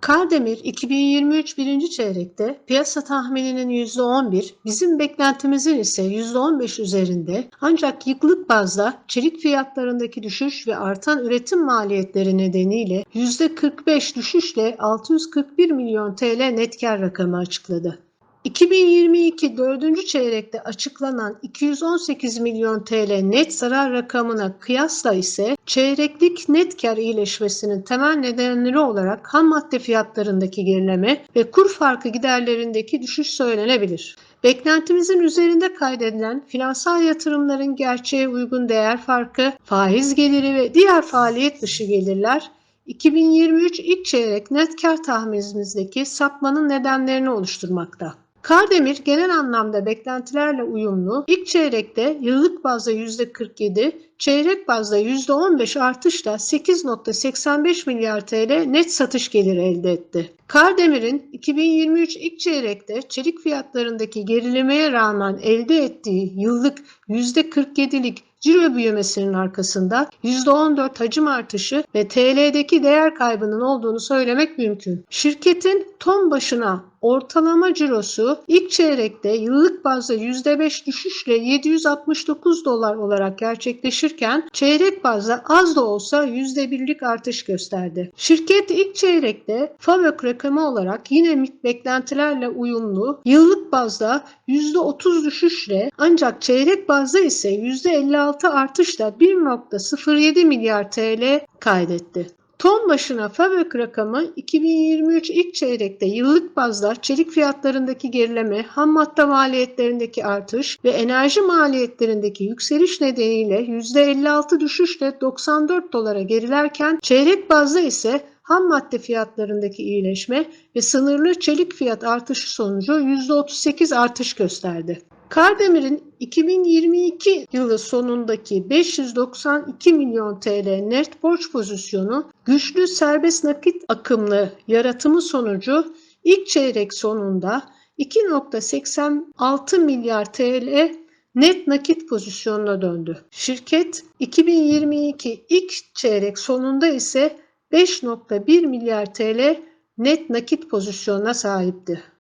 Kardemir 2023 birinci çeyrekte piyasa tahmininin %11, bizim beklentimizin ise %15 üzerinde ancak yıllık bazda çelik fiyatlarındaki düşüş ve artan üretim maliyetleri nedeniyle %45 düşüşle 641 milyon TL net kar rakamı açıkladı. 2022 dördüncü çeyrekte açıklanan 218 milyon TL net zarar rakamına kıyasla ise çeyreklik net kar iyileşmesinin temel nedenleri olarak ham madde fiyatlarındaki gerileme ve kur farkı giderlerindeki düşüş söylenebilir. Beklentimizin üzerinde kaydedilen finansal yatırımların gerçeğe uygun değer farkı, faiz geliri ve diğer faaliyet dışı gelirler 2023 ilk çeyrek net kar tahminimizdeki sapmanın nedenlerini oluşturmakta. Kardemir genel anlamda beklentilerle uyumlu. İlk çeyrekte yıllık bazda %47, çeyrek bazda %15 artışla 8.85 milyar TL net satış geliri elde etti. Kardemir'in 2023 ilk çeyrekte çelik fiyatlarındaki gerilemeye rağmen elde ettiği yıllık %47'lik ciro büyümesinin arkasında %14 hacim artışı ve TL'deki değer kaybının olduğunu söylemek mümkün. Şirketin ton başına ortalama cirosu ilk çeyrekte yıllık bazda %5 düşüşle 769 dolar olarak gerçekleşirken çeyrek bazda az da olsa %1'lik artış gösterdi. Şirket ilk çeyrekte FAVÖK rakamı olarak yine beklentilerle uyumlu yıllık bazda %30 düşüşle ancak çeyrek bazda ise %56 artışla 1.07 milyar TL kaydetti. Ton başına FAVÖK rakamı 2023 ilk çeyrekte yıllık bazda çelik fiyatlarındaki gerileme, ham madde maliyetlerindeki artış ve enerji maliyetlerindeki yükseliş nedeniyle %56 düşüşle 94 dolara gerilerken çeyrek bazda ise ham madde fiyatlarındaki iyileşme ve sınırlı çelik fiyat artışı sonucu %38 artış gösterdi. Kardemir'in 2022 yılı sonundaki 592 milyon TL net borç pozisyonu güçlü serbest nakit akımlı yaratımı sonucu ilk çeyrek sonunda 2.86 milyar TL net nakit pozisyonuna döndü. Şirket 2022 ilk çeyrek sonunda ise 5.1 milyar TL net nakit pozisyonuna sahipti.